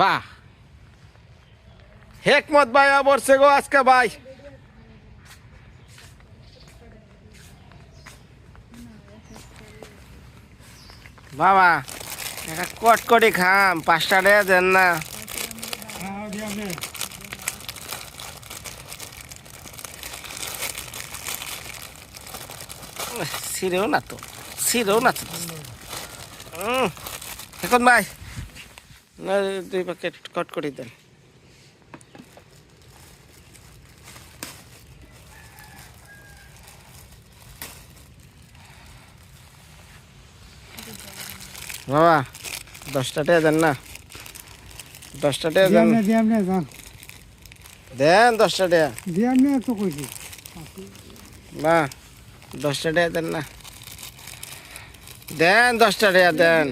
বাহ। হেকমত ভাই বলছে গো আজকে ভাই। বাবা, একটা কটকটি খাম পাঁচটা টাকা দেন না। ছিঁড়েও না তো, ছিঁড়েও না তো। এখন ভাই। না, দুই প্যাকেট কটকটি দেন। বাবা দশটা টাকা দেন না। দশটা টাকা দেন। দিয়ামনে দিয়ামনে যান। দেন দশটা টাকা তো কইছি। না দশটা টাকা দেন না। দেন দশটা টাকা দেন।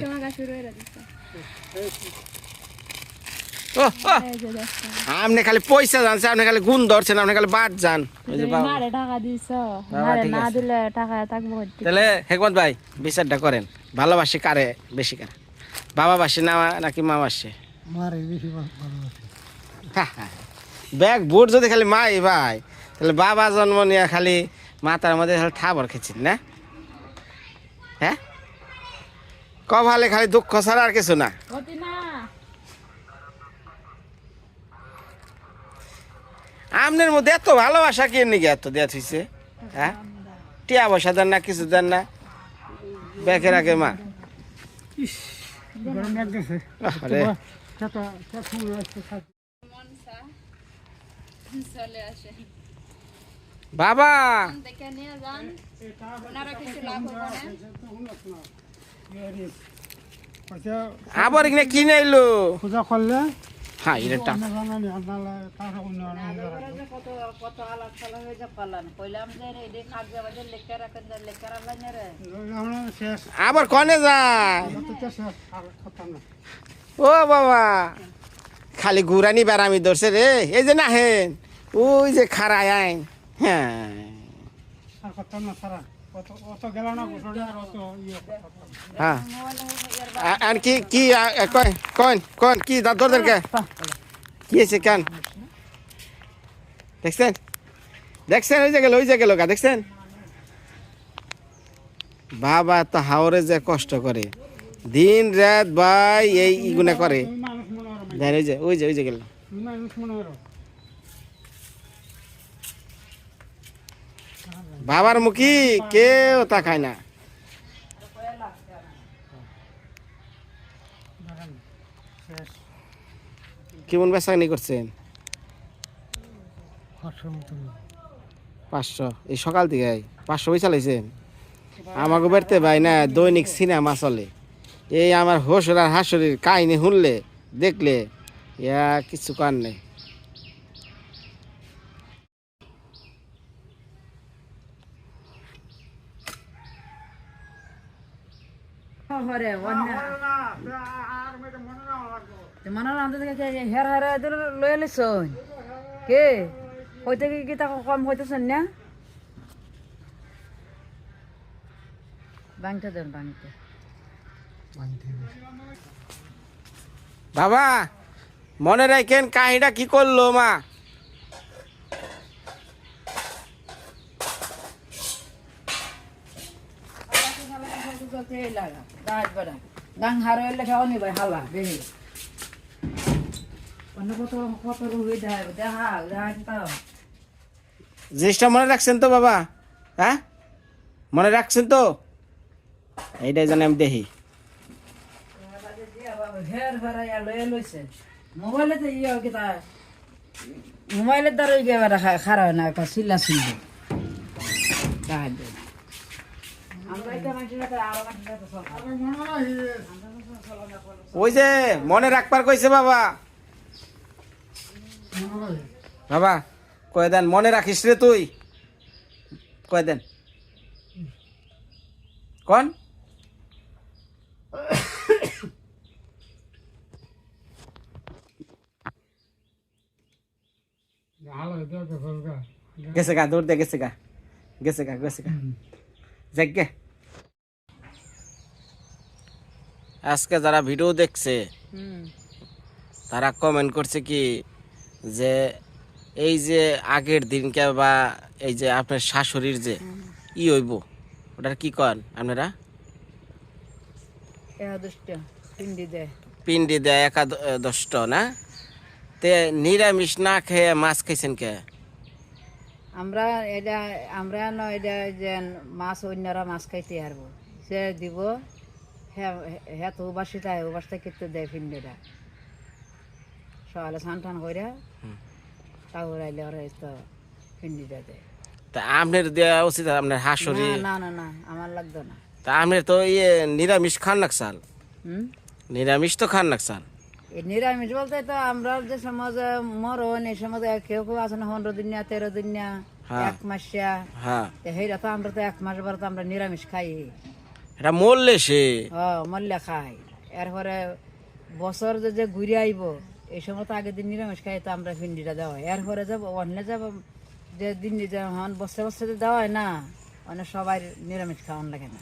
আপনি খালি পয়সা জানছে আপনি খালি গুণ ধরছেন আপনি খালি বাদ যান। ওই যে বাবা। মারে টাকা দিছ বাবা, মারে ঠিক না আছে। দিলে টাকা থাকব হইতে। তাহলে হেকমত ভাই বিচারটা করেন। ভালোবাসি কারে বেশি কারে? বাবা বাসি না নাকি মা বাসে? মারে বেশি ভালোবাসি ব্যাগ বুট যদি খালি মাই ভাই তাহলে বাবা জন্ম নিয়ে খালি মাথার মধ্যে খালি ঠাবর খেয়েছেন না? হ্যাঁ? কভালে খালি দুঃখ ছাড়া আর কিছু না হতি না আমনের মধ্যে এত ভালোবাসা কে নিগে এত দেয়া থইছে হ্যাঁ? টিয়া পয়সা দেন না কিছু দেন না। ব্যাগের আগে মা বাবা! আচ্ছা আবার এখানে কিনে এলো পূজা করলে? হ্যাঁ আবার কনে যায়? ও বাবা। খালি ঘুরানি বেড়ামি ধরছে রে। এই যে না হেন ওই যে খারায় হ্যাঁ। ইয়ে। হ্যাঁ। আর কি কি আ- আ, কয় কন কন কি কে? কি আছে কান? দেখছেন? দেখছেন ওই গেল ওই যে গেল গা দেখছেন? বাবা তো হাওরে যে কষ্ট করে। দিন রাত ভাই এই ইগুনা করে। দেন ওই যে ওই যে ওই যে গেল তুমি মানুষ মনে হয় বাবার মুখি, কেউ তাকায় না। কেমন বেসানি করছেন? পাঁচশো। এই সকাল থেকে পাঁচশো পয়সা লাইছেন। আমাকে বাড়িতে ভাই না, দৈনিক সিনেমা চলে। এই আমার হোসর আর হাসরির কাহিনী শুনলে, দেখলে, ইয়া, কিছু কার নেই। হরে মনে হের হেরে লই কে? হইতে কি কি তাকে কম হইতেছেন না? বাংতে দেন বাংতে বাবা মনে রাখেন কাহিনীটা কি করল মা? গাং হারে লেখা অনি ভাই হালা বেহি। অন্য কত কত হয়ে দেখা দেখা তাও জিনিসটা মনে রাখছেন তো বাবা? হ্যাঁ? মনে রাখছেন তো? এইটাই জানি আমি দেখি। হের হেরাইয়া লয়ে লইছে। মোবাইলে তো ইয়ে কিতা মোবাইলের দ্বারা খারাপ না একটা চিল্লা চিল্লি ওই যে মনে রাখবার কইছে বাবা। বাবা কয়ে দেন মনে রাখিস রে তুই। কয়ে দেন। কোন? গেছে গা দৌড় দে গেছে গা। গেছে গা গেছে গা। যাক গে আজকে যারা ভিডিও দেখছে তারা কমেন্ট করছে কি যে এই যে আগের দিনকে বা এই যে আপনার শাশুড়ির যে ই হইব ওটার কি কন আপনারা? পিন্ডি দেয় একাদশটা না? তে নিরামিষ না খেয়ে মাছ খাইছেন কে? আমরা এটা আমরা ন এটা যে মাছ অন্যরা মাছ খাইতে পারব সে দিব হ্যাঁ তো উবাসিত হয় উবাসটা কেটে দেয় পিন্ডিটা সকালে স্নান টান করে তাও রাইলে ওরা তো পিন্ডিটা দেয়। তা আপনার দেওয়া উচিত আপনার হাসুরি? না না না আমার লাগতো না। তা আপনার তো ইয়ে নিরামিষ খান নাকসাল হুম? নিরামিষ তো খান নাকসাল নিরামিষ বলতে তো আমরা যে সমাজে মরণ এই সমাজে কেউ কেউ আছে না পনেরো দিন না তেরো দিন না হ্যাঁ। এক মাসিয়া হ্যাঁ। তো আমরা তো এক মাস পরে তো আমরা নিরামিষ খাই। এটা মরলে সে। হ মল্লে খাই এরপরে বছর যে যে ঘুরে আইব এই সময় তো আগের দিন নিরামিষ খাই তো আমরা ভিন্ডিটা দেওয়া হয়। এরপরে যাব অন্য যাব যে দিন যে হন বছরে বছরে দেওয়া হয় না অনেক সবাই নিরামিষ খাওয়ান লাগে না।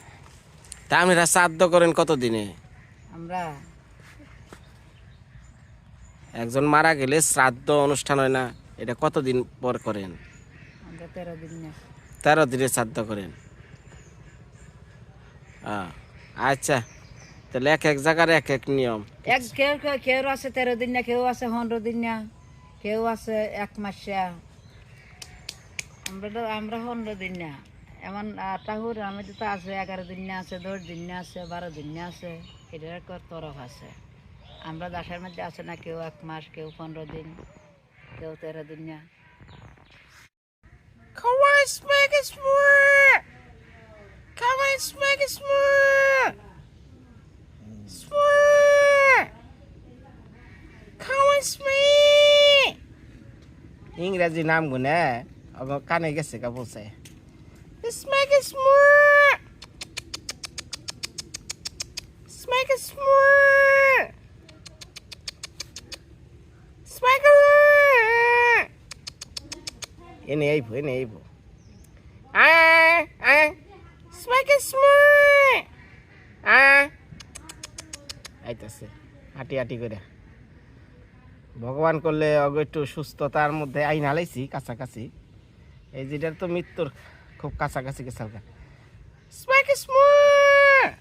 তা আপনারা শ্রাদ্ধ করেন কত দিনে আমরা একজন মারা গেলে শ্রাদ্ধ অনুষ্ঠান হয় না এটা কতদিন পর করেন? তেরো দিন শ্রাদ্ধ করেন। আচ্ছা তাহলে এক এক জায়গার এক এক নিয়ম। এক কেউ কেউ আছে তেরো দিন না কেউ আছে পনেরো দিন না কেউ আছে এক মাসিয়া আমরা তো আমরা পনেরো দিন না। এমন তাহুর আমাদের তো আছে এগারো দিন না আছে দশ দিন না আছে বারো দিন না আছে এক তরফ আছে। আমরা দাসের মধ্যে আছে না কেউ এক মাস কেউ পনেরো দিন কেউ তেরো দিন না Come on, smack it smart. Come on, smack it smart. Smart. Come on, smack. ইংরেজি নাম গুনে অগ কানে গেছে কা বলছে smack smart smack smart smack এনে আইব এনে আইব আইতাছে হাঁটি হাঁটি করে ভগবান করলে অগ সুস্থতার মধ্যে আইন হালাইছি কাছাকাছি এই যেটার তো মৃত্যুর খুব কাছাকাছি স্ম্যাক স্মার্ট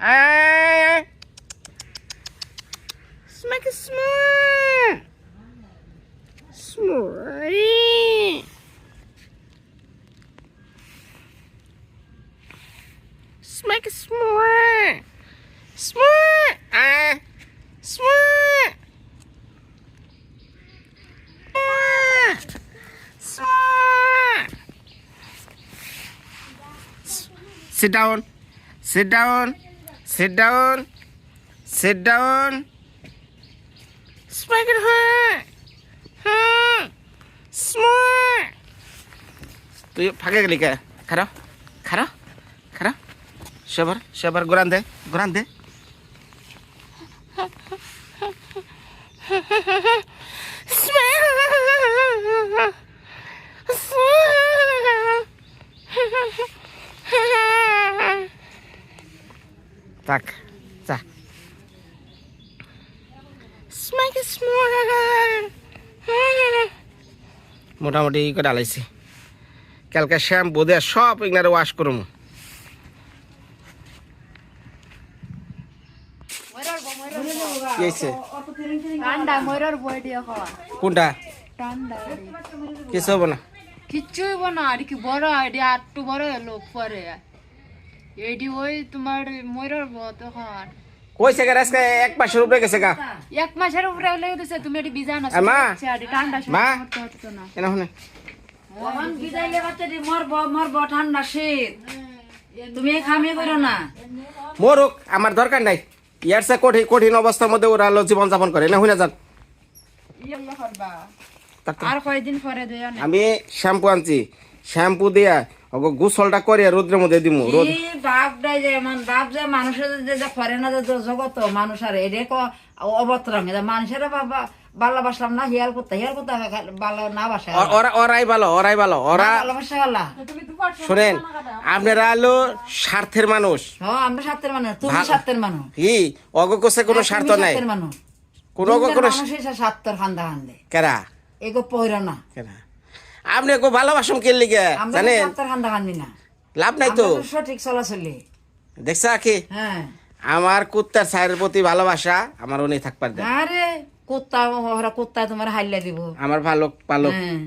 আয় smack smart Smurry. Smack a smart. Smart. Ah. Smart. Smart. Smart. Sit down. Sit down. Sit down. Sit down. Smack it hard. তুই ফাঁকে গেলি কে? খারো খারো খারো সেবার সেবার গোরান দে গোরান দে। তাক যা। Smike it smart. মোটামুটি করে আলাইছি। কালকে শ্যাম্পু দিয়ে সব ইগনারে ওয়াশ করুম। কি হয়েছে ঠান্ডা ময়ূরের বই দিয়ে খাওয়া। কোনটা? কিছু হব না? কিচ্ছুই না আর কি বড় এটি আটটু বড় লোক পরে। এটি ওই তোমার কইছে গা আজকে এক মাসের উপরে গেছে গা। এক মাসের উপরে তুমি এটি মা। এনা শুনে। তখন বিদাইলে বাচ্চাটি মরব মরব ঠান্ডা শীত। তুমি খামে করো না। মরুক আমার দরকার নাই। ইয়ার সে কঠিন কঠিন অবস্থার মধ্যে ওরা জীবন যাপন করে। না হুইনা যান। ইয়ে আর কয়দিন পরে দেয় আমি শ্যাম্পু আনছি। শ্যাম্পু দিয়া ওগো গোসলটা করিয়া রোদ্রের মধ্যে দিমু রোদ। বাপটাই যে বাপ যে মানুষের যে যে করে না যে জগত মানুষ আর এটা ক অবতরং মানুষের বাবা বাসলাম না হিয়াল করতে হিয়াল করতে বাল্লা না বাসা ওরা ওরাই ভালো ওরাই ভালো ওরা ভালোবাসা গেলা শোনেন আপনারা হলো স্বার্থের মানুষ। হ্যাঁ আমরা সাতের মানুষ তুমি মানুষ। অগ কোসে কোনো স্বার্থ তুমি নাই। কোনো এসে খান্দা খান্দে। কেরা? এগো পহির না। কেরা? আপনি কো ভালোবাসুন কে লিগে? জানেন? লাভ নাই তো? সঠিক চলাচলি। দেখছা কি? হ্যাঁ। আমার কুত্তার ছায়ের প্রতি ভালোবাসা আমার উনি থাকবার দেয়। আরে কুত্তা ওরা কুত্তা তোমার হাইলা দিব। আমার ভালো হ্যাঁ।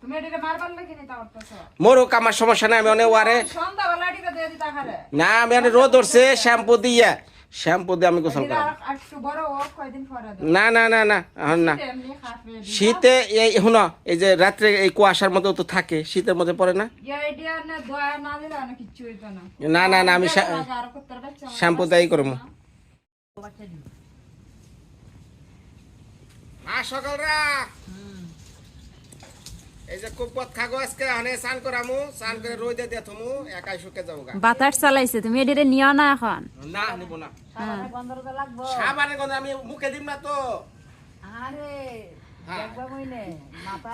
তো মোরক আমার সমস্যা নাই আমি অনেক ওয়ারে না আমি অনেক রোদ ধরছে শ্যাম্পু দিয়া। শ্যাম্পু দিয়ে আমি গোসল দাও না না না না এখন না। শীতে এই শুনো এই যে রাত্রে এই কুয়াশার মধ্যে তো থাকে শীতের মধ্যে পড়ে না? না না না। আমি বাচ্চা শ্যাম্পু দায়ী করব। সকালরা এই যে কুপত খাগো আজকে আনে স্নান করামু স্নান করে রোদে দিয়ে থমু একাই শুকে যাব বাতাস চালাইছে তুমি এদিকে নিও না এখন? না নিব না। সাবানের গন্ধ আমি মুখে দিব না তো। আরে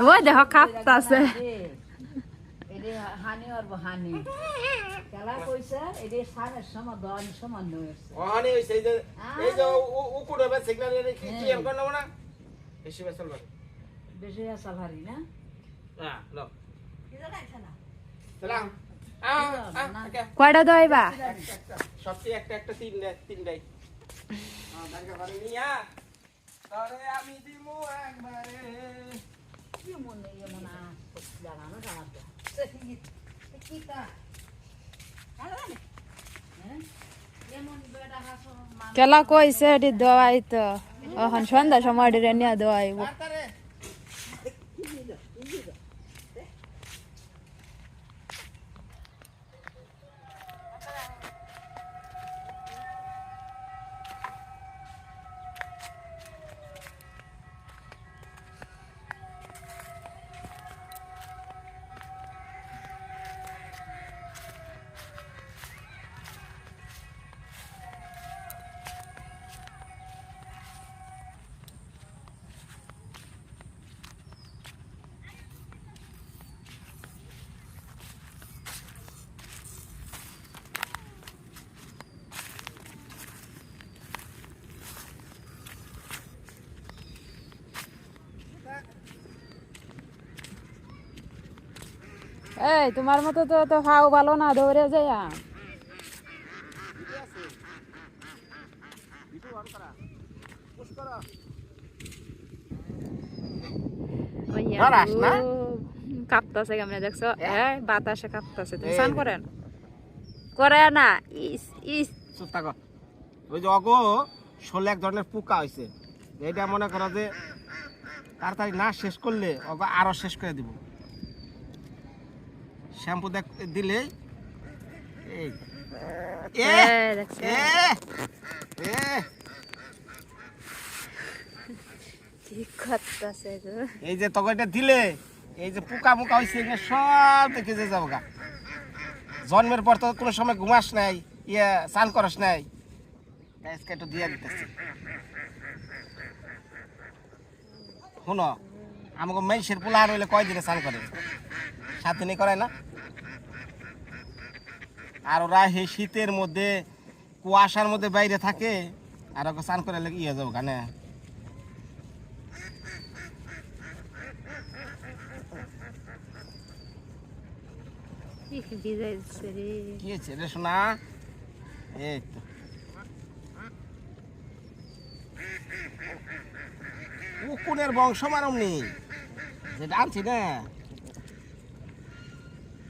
ওই দেখো কাঁপতাছে। হানি অরব হানি কেলা কইছে এডে সানের সময় দন সমান হয়েছে ওখানে হইছে এই যে এই যে উকুড় সিগন্যাল কি কি এম না? বেশি বেসল না বেশি আসা ভারী না? কয়টা দইবা সবটি একটা একটা তিন তিনটাই দাঁড়িয়ে পারি আমি দিমু একবারে কি মনে এমন জানানো জানাতো কি তা এমন বেটা হাসো কেলা কইছে এটি দোয়াই তো এখন সন্ধ্যা সময় এটি নিয়ে দোয়াইব তারে এই তোমার মতো তো তো হাও ভালো না দৌড়ে যাইয়া। কাঁপতাছে কেমনে দেখছ? এই বাতাসে কাঁপতাছে তুমি স্নান করেন? করে না ইস ওই যে অগো শোলে এক ধরনের পোকা হয়েছে এইটা মনে করো যে তাড়াতাড়ি না শেষ করলে অগো আরও শেষ করে দিব। শ্যাম্পু দেখ দিলে। এই। এ এ এ কি করতাছে গো? এই যে তোকে এটা দিলে এই যে পোকা মোকা হয়েছে সব দেখে যে যাব গা। জন্মের পর তো কোনো সময় ঘুমাস নাই ইয়ে স্নান করস নাই। আজকে একটু দিয়ে দিতেছি। শুনো আমাকে মেইসের পোলা রইলে কয় দিনে স্নান করে? সাত দিনে করে না? আর ওরা সেই শীতের মধ্যে, কুয়াশার মধ্যে বাইরে থাকে, আর ওকে স্নান করে ইয়ে যাব গানে। কি হয়েছে রে শোনা এই তো। উকুনের বংশ মারম নি যেটা আনছি না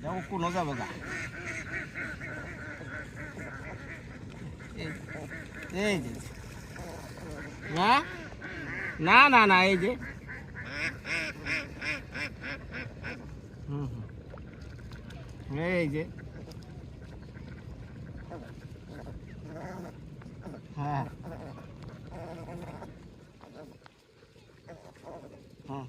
যা উকুন যাব গা এই যে না না না না এই যে হুম হুম এই যে হ্যাঁ হুম।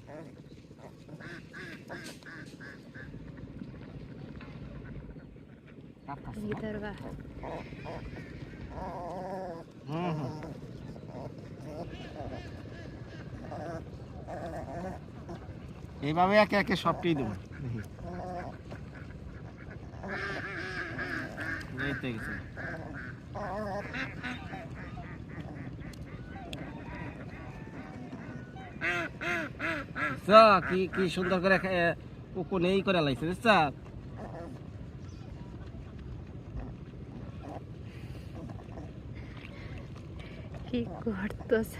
এইভাবে একে একে সবটাই দেবো। কি কি সুন্দর করে উকুন নেই করে লাগছে লাইছে my god, those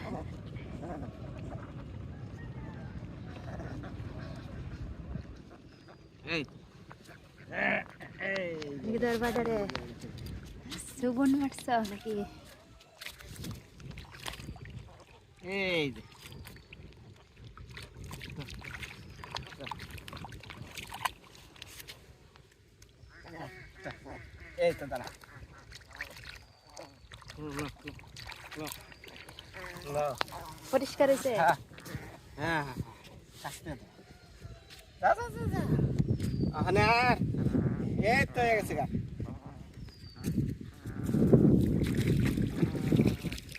इधर बदरे सुबुन मट सा लगी ए ए तंदरा Look, look, look. দেখছ কি করতেছে এই গিদার বাজারে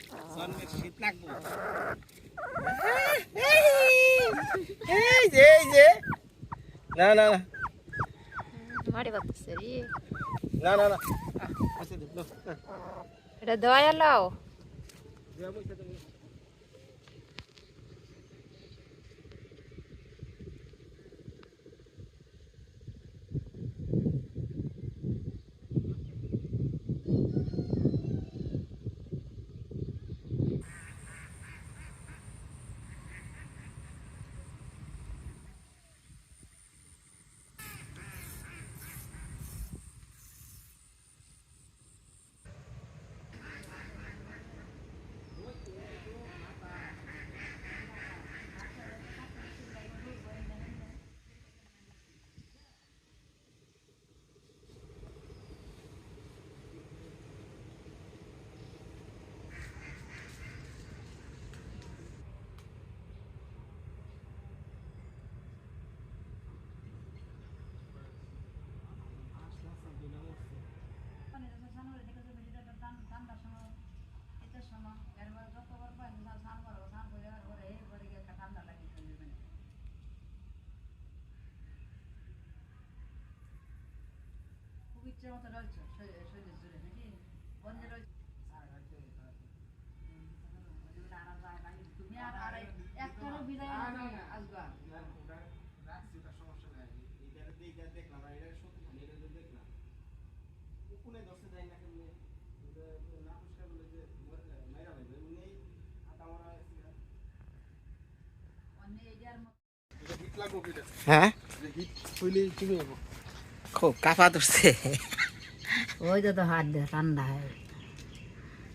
সুগুন মারছ নাকি এই যে। এই তো দাঁড়া হুম, হুম, হুম, হুম। নাও। পরিষ্কার হয়েছে হ্যাঁ হ্যাঁ হ্যাঁ, আস্তে দে। যা, যা, যা, যা। ওখানে আর এই তো হয়ে গেছে গা জন্মের শীত লাগবো এই যে এই যে না না না মারি বাতাসে রে না না না আহ, আছে দে, নাও, নাও। এটা বলছে তুমি। হ্যাঁ খুব কাপা ধরছে। ওই তো তো হাত দিয়ে ঠান্ডা হয়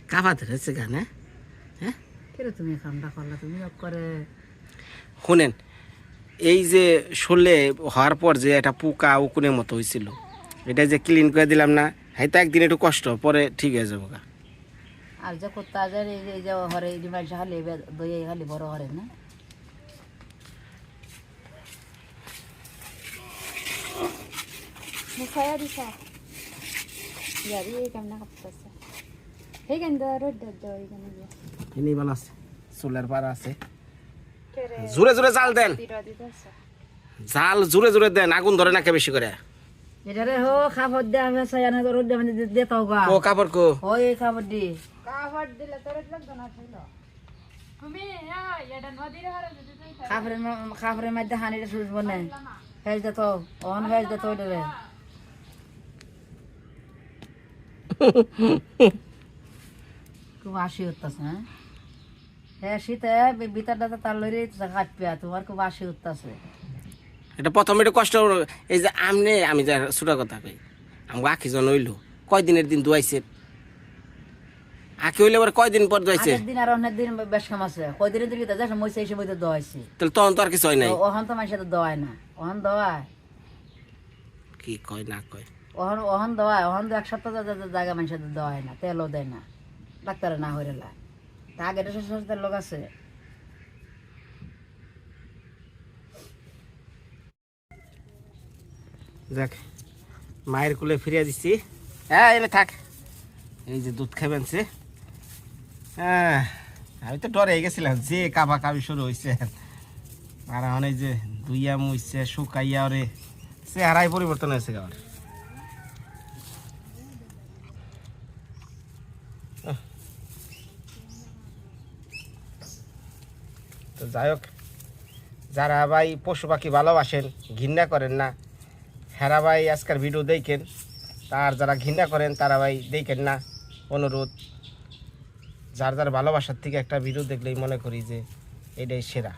কাপা ধরেছে গান হ্যাঁ? কেন তুমি ঠান্ডা করলা? তুমি করে। শুনেন এই যে শোলে হওয়ার পর যে একটা পোকা উকুনের মতো হয়েছিল এটা যে ক্লিন করে দিলাম না হয়তো একদিন একটু কষ্ট পরে ঠিক হয়ে যাব আর যে করতে এই যে হরে এই মানুষ খালি দই খালি বড় হরে না? দিছা ইয়ারি কেমন কাপতাছে সেইখান দা রোদ দাও এইখানে গিয়ে এনেই ভালো আছে চুলের পাড়া আছে কেরে জোরে জোরে জাল দেন জাল জোরে জোরে দেন আগুন ধরে নাকে বেশি করে এটারে হো খাবার দিয়ে আমি সাজানো তো রোদ মানে দিয়ে তাও গা ও কাপড় কো ওই খাবার দি কাভার দিলে তোর লাগতো না ছিল তুমি এটা নদীর হারে যদি তুই খাবারের ম- খাবারের মধ্যে হানিটা সুইচ বনে ভেজ দে তো অন ভেজ দে তো ওইটারে খুব হ্যাঁ? হ্যাঁ শীতে ভিতরটা তো তার লড়ি কাটপিয়া তোমার খুব হাসি হতাছে এটা প্রথমে একটু কষ্ট এই যে আমনে আমি যা ছোট কথা কই আমাকে আখি জন হইল কয়দিনের দিন দুয়াইছে আখি হইলে কয়দিন পর দুয়াইছে দিন আর অনেক দিন বেশ কাম আছে। কয়দিনের দিন যাস দোয়াইছে তাহলে তখন তো আর কিছু হয় নাই। ওহন তো মানুষের দোয়ায় না ওহন দোয়ায় কি কয় না কয়। ওহন ওহন দোয়ায় ওহন এক সপ্তাহ জায়গা মানুষের দোয়ায় না, তেলও দেয় না, ডাক্তারে না হইরেলা তা আগে সস্তার লোক আছে। যাক মায়ের কুলে ফিরিয়ে দিচ্ছি হ্যাঁ এলে থাক। এই যে দুধ খাবেন সে হ্যাঁ আমি তো ডরে গেছিলাম, যে কাবা কাবি শুরু হয়েছে আর এখন এই যে দুইয়া মুইছে, শুকাইয়া ওরে চেহারাই পরিবর্তন হয়েছে আমার যাই হোক, যারা ভাই পশু পাখি ভালোবাসেন, ঘৃণা করেন না, হেরা ভাই আজকের ভিডিও দেখেন, তার যারা ঘৃণা করেন, তারা ভাই দেখেন না, অনুরোধ। যার যার ভালোবাসার থেকে একটা ভিডিও দেখলেই মনে করি যে এটাই সেরা।